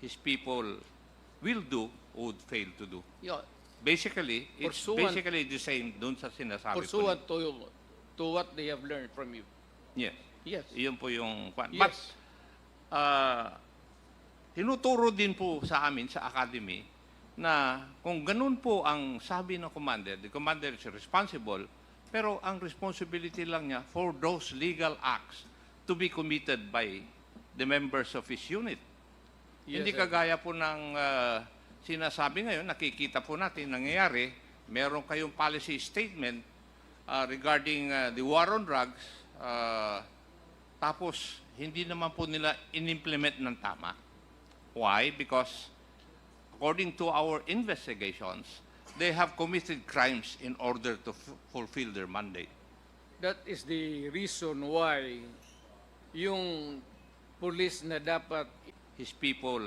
his people will do would fail to do. Yeah, Basically, it's Pursuant- basically the same dun sa sinasabi pursuant ko. to, to what they have learned from you. Yes. Yes. Iyon po yung... kwan. Yes. But, ah, tinuturo din po sa amin, sa academy, na kung ganun po ang sabi ng commander, the commander is responsible, pero ang responsibility lang niya for those legal acts to be committed by the members of his unit. Yes, Hindi sir. kagaya po ng ah, sinasabi ngayon, nakikita po natin nangyayari, meron kayong policy statement ah, regarding ah, the war on drugs, ah, tapos hindi naman po nila inimplement ng tama. Why? Because according to our investigations, they have committed crimes in order to fulfill their mandate. That is the reason why yung police na dapat His people